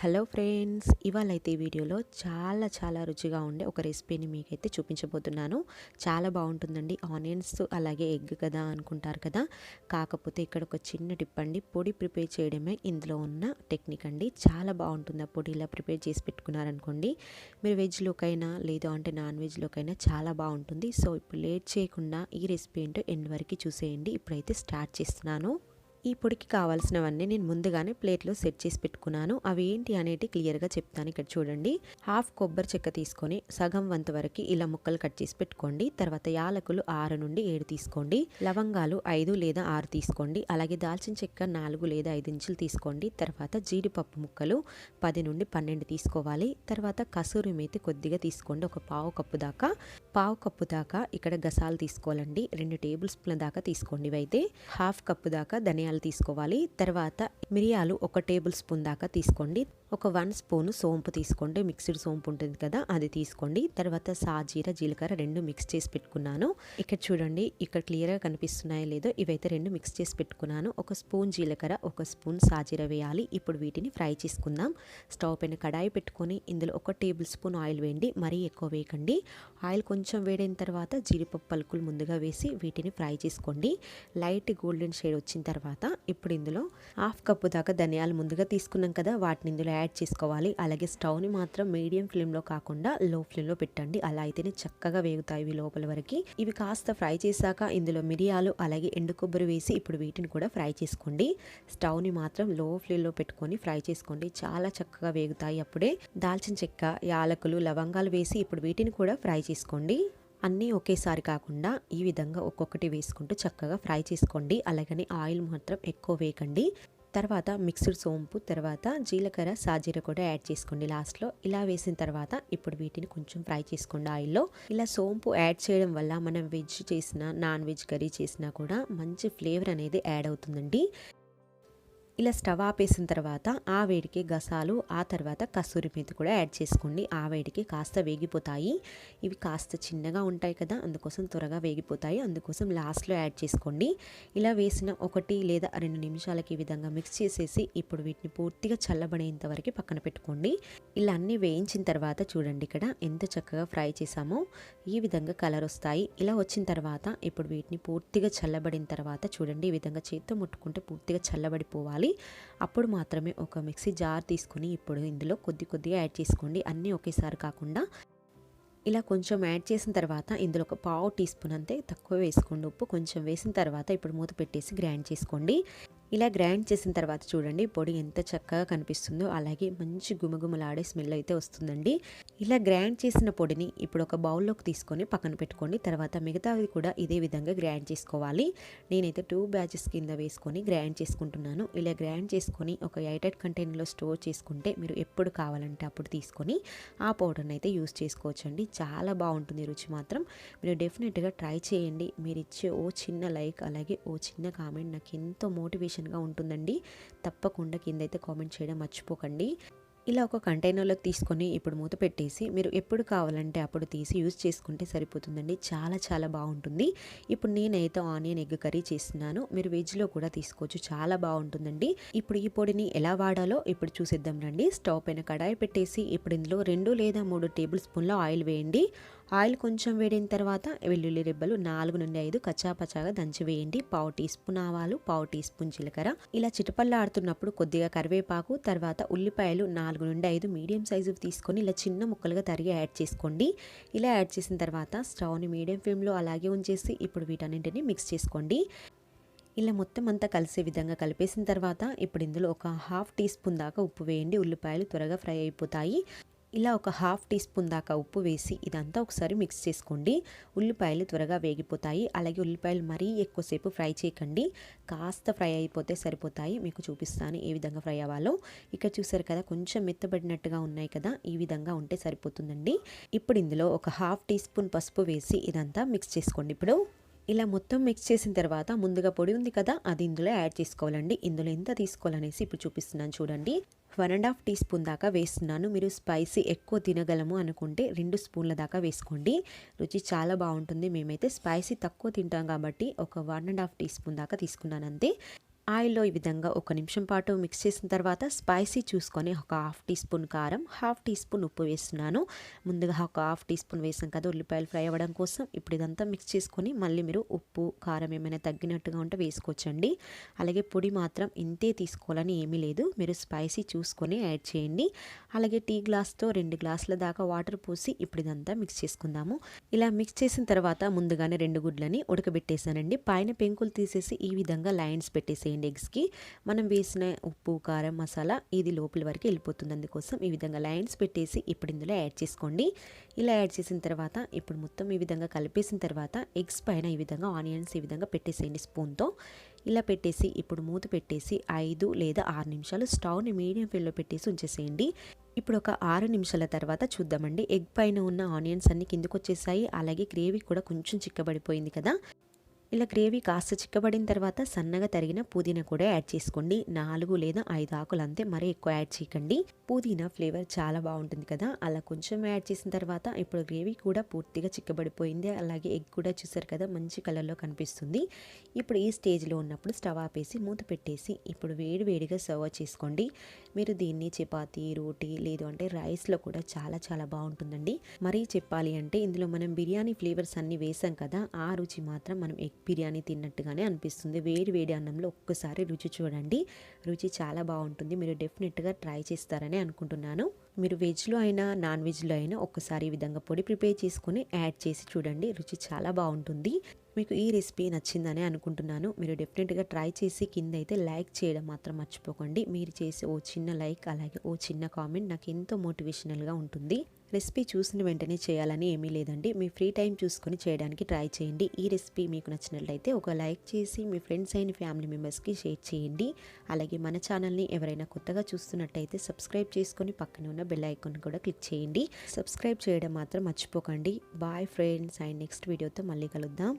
Hello friends ఇవాళ అయితే ఈ వీడియోలో చాలా చాలా రుచిగా ఉండే ఒక రెసిపీని మీకైతే చూపించబోతున్నాను. చాలా బాగుంటుందండి. ఆనియన్స్ అలాగే ఎగ్ కదా అనుకుంటారు కదా. కాకపోతే ఇక్కడ ఒక చిన్న టిప్ అండి పొడి ప్రిపేర్ చేయడమే ఇందులో ఉన్న టెక్నిక్ అండి. చాలా బాగుంటుంది ఆ పొడి ఇలా ప్రిపేర్ చేసి పెట్టుకున్నారనుకోండి మీరు వెజ్లోకైనా లేదు అంటే నాన్ వెజ్లోకైనా చాలా బాగుంటుంది. సో ఇప్పుడు లేట్ చేయకుండా ఈ రెసిపీ ఏంటో ఎండ్ వరకు చూసేయండి. ఇప్పుడైతే స్టార్ట్ చేస్తున్నాను. ఈ పొడికి కావాల్సినవన్నీ నేను ముందుగానే ప్లేట్లో సెట్ చేసి పెట్టుకున్నాను. అవి ఏంటి అనేది క్లియర్గా చెప్తాను ఇక్కడ చూడండి. హాఫ్ కొబ్బరి చెక్క తీసుకొని సగం వంతు వరకు ఇలా ముక్కలు కట్ చేసి పెట్టుకోండి. తర్వాత యాలకులు ఆరు నుండి ఏడు తీసుకోండి. లవంగాలు ఐదు లేదా ఆరు తీసుకోండి. అలాగే దాల్చిన చెక్క నాలుగు లేదా ఐదు ఇంచులు తీసుకోండి. తర్వాత జీడిపప్పు ముక్కలు పది నుండి పన్నెండు తీసుకోవాలి. తర్వాత కసూరి మేతి కొద్దిగా తీసుకోండి. ఒక పావు కప్పు దాకా. పావు కప్పు దాకా ఇక్కడ గసాలు తీసుకోవాలండి. రెండు టేబుల్ స్పూన్ల దాకా తీసుకోండి ఇవైతే. హాఫ్ కప్పు దాకా ధనియాలు తీసుకోవాలి. తర్వాత మిరియాలు ఒక టేబుల్ స్పూన్ దాకా తీసుకోండి. ఒక వన్ స్పూన్ సోంపు తీసుకోండి. మిక్స్డ్ సోంపు ఉంటుంది కదా అది తీసుకోండి. తర్వాత సాజీర జీలకర్ర రెండు మిక్స్ చేసి పెట్టుకున్నాను. ఇక్కడ చూడండి ఇక్కడ క్లియర్గా కనిపిస్తున్నాయో లేదో ఇవైతే రెండు మిక్స్ చేసి పెట్టుకున్నాను. ఒక స్పూన్ జీలకర్ర ఒక స్పూన్ సాజీర వేయాలి. ఇప్పుడు వీటిని ఫ్రై చేసుకుందాం. స్టవ్ పైన కడాయి పెట్టుకొని ఇందులో ఒక టేబుల్ స్పూన్ ఆయిల్ వేయండి. మరీ ఎక్కువ వేయకండి. ఆయిల్ కొంచెం వేడైన తర్వాత జీడిపప్పు పలుకులు ముందుగా వేసి వీటిని ఫ్రై చేసుకోండి. లైట్ గోల్డెన్ షేడ్ వచ్చిన తర్వాత ఇప్పుడు ఇందులో హాఫ్ కప్పు దాకా ధనియాలు ముందుగా తీసుకున్నాం కదా వాటిని ఇందులో యాడ్ చేసుకోవాలి. అలాగే స్టవ్ని మాత్రం మీడియం ఫ్లేమ్లో కాకుండా లో ఫ్లేమ్లో పెట్టండి. అలా అయితేనే చక్కగా వేగుతాయి ఇవి లోపల వరకు. ఇవి కాస్త ఫ్రై చేశాక ఇందులో మిరియాలు అలాగే ఎండు కొబ్బరి వేసి ఇప్పుడు వీటిని కూడా ఫ్రై చేసుకోండి. స్టవ్ని మాత్రం లో ఫ్లేమ్లో పెట్టుకొని ఫ్రై చేసుకోండి. చాలా చక్కగా వేగుతాయి అప్పుడే. దాల్చిన చెక్క యాలకులు లవంగాలు వేసి ఇప్పుడు వీటిని కూడా ఫ్రై చేసుకోండి. అన్నీ ఒకేసారి కాకుండా ఈ విధంగా ఒక్కొక్కటి వేసుకుంటూ చక్కగా ఫ్రై చేసుకోండి. అలాగని ఆయిల్ మాత్రం ఎక్కువ వేయకండి. తర్వాత మిక్స్డ్ సోంపు తర్వాత జీలకర్ర సాజీర కూడా యాడ్ చేసుకోండి లాస్ట్లో. ఇలా వేసిన తర్వాత ఇప్పుడు వీటిని కొంచెం ఫ్రై చేసుకోండి ఆయిల్లో. ఇలా సోంపు యాడ్ చేయడం వల్ల మనం వెజ్ చేసిన నాన్ వెజ్ కర్రీ చేసినా కూడా మంచి ఫ్లేవర్ అనేది యాడ్ అవుతుందండి. ఇలా స్టవ్ ఆపేసిన తర్వాత ఆ వేడికి గసాలు ఆ తర్వాత కస్తూరి మేతి కూడా యాడ్ చేసుకోండి. ఆ వేడికి కాస్త వేగిపోతాయి. ఇవి కాస్త చిన్నగా ఉంటాయి కదా అందుకోసం త్వరగా వేగిపోతాయి. అందుకోసం లాస్ట్లో యాడ్ చేసుకోండి. ఇలా వేసిన ఒకటి లేదా రెండు నిమిషాలకి ఈ విధంగా మిక్స్ చేసేసి ఇప్పుడు వీటిని పూర్తిగా చల్లబడేంత వరకు పక్కన పెట్టుకోండి. ఇలా అన్నీ వేయించిన తర్వాత చూడండి ఇక్కడ ఎంత చక్కగా ఫ్రై చేసామో ఈ విధంగా కలర్ వస్తాయి. ఇలా వచ్చిన తర్వాత ఇప్పుడు వీటిని పూర్తిగా చల్లబడిన తర్వాత చూడండి ఈ విధంగా చేత్తో ముట్టుకుంటే పూర్తిగా చల్లబడిపోవాలి. అప్పుడు మాత్రమే ఒక మిక్సీ జార్ తీసుకొని ఇప్పుడు ఇందులో కొద్ది కొద్దిగా యాడ్ చేసుకోండి. అన్నీ ఒకేసారి కాకుండా ఇలా కొంచెం యాడ్ చేసిన తర్వాత ఇందులో ఒక పావు టీ స్పూన్ అంతే తక్కువ వేసుకోండి. ఉప్పు కొంచెం వేసిన తర్వాత ఇప్పుడు మూత పెట్టేసి గ్రైండ్ చేసుకోండి. ఇలా గ్రైండ్ చేసిన తర్వాత చూడండి పొడి ఎంత చక్కగా కనిపిస్తుందో అలాగే మంచి గుమగుమలాడే స్మెల్ అయితే వస్తుందండి. ఇలా గ్రైండ్ చేసిన పొడిని ఇప్పుడు ఒక బౌల్లోకి తీసుకొని పక్కన పెట్టుకోండి. తర్వాత మిగతావి కూడా ఇదే విధంగా గ్రైండ్ చేసుకోవాలి. నేనైతే టూ బ్యాచెస్ కింద వేసుకొని గ్రైండ్ చేసుకుంటున్నాను. ఇలా గ్రైండ్ చేసుకొని ఒక ఎయిటెడ్ కంటైనర్లో స్టోర్ చేసుకుంటే మీరు ఎప్పుడు కావాలంటే అప్పుడు తీసుకొని ఆ పౌడర్ని అయితే యూస్ చేసుకోవచ్చండి. చాలా బాగుంటుంది రుచి మాత్రం. మీరు డెఫినెట్గా ట్రై చేయండి. మీరు ఇచ్చే ఓ చిన్న లైక్ అలాగే ఓ చిన్న కామెంట్ నాకు ఎంతో మోటివేషన్ మోటివేషన్గా ఉంటుందండి. తప్పకుండా కింద అయితే కామెంట్ చేయడం మర్చిపోకండి. ఇలా ఒక కంటైనర్లోకి తీసుకొని ఇప్పుడు మూత పెట్టేసి మీరు ఎప్పుడు కావాలంటే అప్పుడు తీసి యూజ్ చేసుకుంటే సరిపోతుందండి. చాలా చాలా బాగుంటుంది. ఇప్పుడు నేనైతే ఆనియన్ ఎగ్ కర్రీ చేస్తున్నాను. మీరు వెజ్లో కూడా తీసుకోవచ్చు. చాలా బాగుంటుందండి. ఇప్పుడు ఈ పొడిని ఎలా వాడాలో ఇప్పుడు చూసేద్దాం రండి. స్టవ్ పైన కడాయి పెట్టేసి ఇప్పుడు ఇందులో రెండు లేదా మూడు టేబుల్ స్పూన్ల ఆయిల్ వేయండి. ఆయిల్ కొంచెం వేడిన తర్వాత వెల్లుల్లి రెబ్బలు నాలుగు నుండి ఐదు కచ్చాపచ్చాగా దంచి వేయండి. పావు టీ స్పూన్ ఆవాలు పావు టీ స్పూన్ జీలకర్ర. ఇలా చిటపల్లాడుతున్నప్పుడు కొద్దిగా కరివేపాకు తర్వాత ఉల్లిపాయలు నాలుగు నుండి ఐదు మీడియం సైజు తీసుకొని ఇలా చిన్న ముక్కలుగా తరిగి యాడ్ చేసుకోండి. ఇలా యాడ్ చేసిన తర్వాత స్టవ్ని మీడియం ఫ్లేమ్లో అలాగే ఉంచేసి ఇప్పుడు వీటన్నింటిని మిక్స్ చేసుకోండి. ఇలా మొత్తం అంతా కలిసే విధంగా కలిపేసిన తర్వాత ఇప్పుడు ఇందులో ఒక హాఫ్ టీ స్పూన్ దాకా ఉప్పు వేయండి. ఉల్లిపాయలు త్వరగా ఫ్రై అయిపోతాయి. ఇలా ఒక హాఫ్ టీ స్పూన్ దాకా ఉప్పు వేసి ఇదంతా ఒకసారి మిక్స్ చేసుకోండి. ఉల్లిపాయలు త్వరగా వేగిపోతాయి. అలాగే ఉల్లిపాయలు మరీ ఎక్కువసేపు ఫ్రై చేయకండి. కాస్త ఫ్రై అయిపోతే సరిపోతాయి. మీకు చూపిస్తాను ఏ విధంగా ఫ్రై అవ్వాలో. ఇక్కడ చూసారు కదా కొంచెం మెత్తబడినట్టుగా ఉన్నాయి కదా ఈ విధంగా ఉంటే సరిపోతుందండి. ఇప్పుడు ఇందులో ఒక హాఫ్ టీ స్పూన్ పసుపు వేసి ఇదంతా మిక్స్ చేసుకోండి. ఇప్పుడు ఇలా మొత్తం మిక్స్ చేసిన తర్వాత ముందుగా పొడి ఉంది కదా అది ఇందులో యాడ్ చేసుకోవాలండి. ఇందులో ఎంత తీసుకోవాలనేసి ఇప్పుడు చూపిస్తున్నాను చూడండి. One and half teaspoon దాకా వేస్తున్నాను. మీరు స్పైసీ ఎక్కువ తినగలము అనుకుంటే రెండు స్పూన్ల దాకా వేసుకోండి. రుచి చాలా బాగుంటుంది. మేమైతే స్పైసీ తక్కువ తింటాం కాబట్టి ఒక one and half teaspoon దాకా తీసుకున్నాను అంతే ఆయిల్లో ఈ విధంగా ఒక నిమిషం పాటు మిక్స్ చేసిన తర్వాత స్పైసీ చూసుకొని ఒక హాఫ్ టీ స్పూన్ కారం హాఫ్ టీ స్పూన్ ఉప్పు వేస్తున్నాను. ముందుగా ఒక హాఫ్ టీ స్పూన్ వేసాం కదా ఉల్లిపాయలు ఫ్రై అవ్వడం కోసం. ఇప్పుడు ఇదంతా మిక్స్ చేసుకొని మళ్ళీ మీరు ఉప్పు కారం ఏమైనా తగ్గినట్టుగా ఉంటే వేసుకోవచ్చండి. అలాగే పొడి మాత్రం ఇంతే తీసుకోవాలని ఏమీ లేదు. మీరు స్పైసీ చూసుకొని యాడ్ చేయండి. అలాగే టీ గ్లాస్తో రెండు గ్లాసుల దాకా వాటర్ పోసి ఇప్పుడు ఇదంతా మిక్స్ చేసుకుందాము. ఇలా మిక్స్ చేసిన తర్వాత ముందుగానే రెండు గుడ్లని ఉడకబెట్టేసానండి పైన పెంకులు తీసేసి ఈ విధంగా లైన్స్ పెట్టేసేయండి. ఎగ్స్కి మనం వేసిన ఉప్పు కారం మసాలా ఇది లోపల వరకు వెళ్ళిపోతుంది. అందుకోసం ఈ విధంగా లైన్స్ పెట్టేసి ఇప్పుడు ఇందులో యాడ్ చేసుకోండి. ఇలా యాడ్ చేసిన తర్వాత ఇప్పుడు మొత్తం ఈ విధంగా కలిపేసిన తర్వాత ఎగ్స్ పైన ఈ విధంగా ఆనియన్స్ ఈ విధంగా పెట్టేసేయండి స్పూన్తో. ఇలా పెట్టేసి ఇప్పుడు మూత పెట్టేసి ఐదు లేదా ఆరు నిమిషాలు స్టవ్ని మీడియం ఫ్లేమ్లో పెట్టేసి ఉంచేసేయండి. ఇప్పుడు ఒక ఆరు నిమిషాల తర్వాత చూద్దామండి. ఎగ్ పైన ఉన్న ఆనియన్స్ అన్ని కిందకు వచ్చేసాయి అలాగే గ్రేవీ కూడా కొంచెం చిక్కబడిపోయింది కదా. ఇలా గ్రేవీ కాస్త చిక్కబడిన తర్వాత సన్నగా తరిగిన పుదీనా కూడా యాడ్ చేసుకోండి. నాలుగు లేదా ఐదు ఆకులు అంతే మరీ ఎక్కువ యాడ్ చేయకండి. పుదీనా ఫ్లేవర్ చాలా బాగుంటుంది కదా. అలా కొంచెం యాడ్ చేసిన తర్వాత ఇప్పుడు గ్రేవీ కూడా పూర్తిగా చిక్కబడిపోయింది. అలాగే ఎగ్ కూడా చూసారు కదా మంచి కలర్లో కనిపిస్తుంది. ఇప్పుడు ఈ స్టేజ్లో ఉన్నప్పుడు స్టవ్ ఆపేసి మూత పెట్టేసి ఇప్పుడు వేడి వేడిగా సర్వ్ చేసుకోండి. మీరు దీన్ని చపాతీ రోటీ లేదు అంటే రైస్లో కూడా చాలా చాలా బాగుంటుందండి. మరీ చెప్పాలి అంటే ఇందులో మనం బిర్యానీ ఫ్లేవర్స్ అన్నీ వేసాం కదా ఆ రుచి మాత్రం మనం ఎగ్ బిర్యానీ తిన్నట్టుగానే అనిపిస్తుంది. వేడి వేడి అన్నంలో ఒక్కసారి రుచి చూడండి. రుచి చాలా బాగుంటుంది. మీరు డెఫినెట్గా ట్రై చేస్తారని అనుకుంటున్నాను. మీరు వెజ్లో అయినా నాన్ వెజ్లో అయినా ఒక్కసారి ఈ విధంగా పొడి ప్రిపేర్ చేసుకుని యాడ్ చేసి చూడండి. రుచి చాలా బాగుంటుంది. మీకు ఈ రెసిపీ నచ్చిందని అనుకుంటున్నాను. మీరు డెఫినెట్గా ట్రై చేసి కింద అయితే లైక్ చేయడం మాత్రం మర్చిపోకండి. మీరు చేసే ఓ చిన్న లైక్ అలాగే ఓ చిన్న కామెంట్ నాకు ఎంతో మోటివేషనల్గా ఉంటుంది. రెసిపీ చూసిన వెంటనే చేయాలని ఏమీ లేదండి. మీ ఫ్రీ టైం చూసుకొని చేయడానికి ట్రై చేయండి. ఈ రెసిపీ మీకు నచ్చినట్లయితే ఒక లైక్ చేసి మీ ఫ్రెండ్స్ అయిన ఫ్యామిలీ మెంబర్స్కి షేర్ చేయండి. అలాగే మన ఛానల్ని ఎవరైనా కొత్తగా చూస్తున్నట్టయితే సబ్స్క్రైబ్ చేసుకొని పక్కన ఉన్న బెల్ ఐకాన్ కూడా క్లిక్ చేయండి. సబ్స్క్రైబ్ చేయడం మాత్రం మర్చిపోకండి. Bye friends. అండ్ నెక్స్ట్ వీడియోతో మళ్ళీ కలుద్దాం.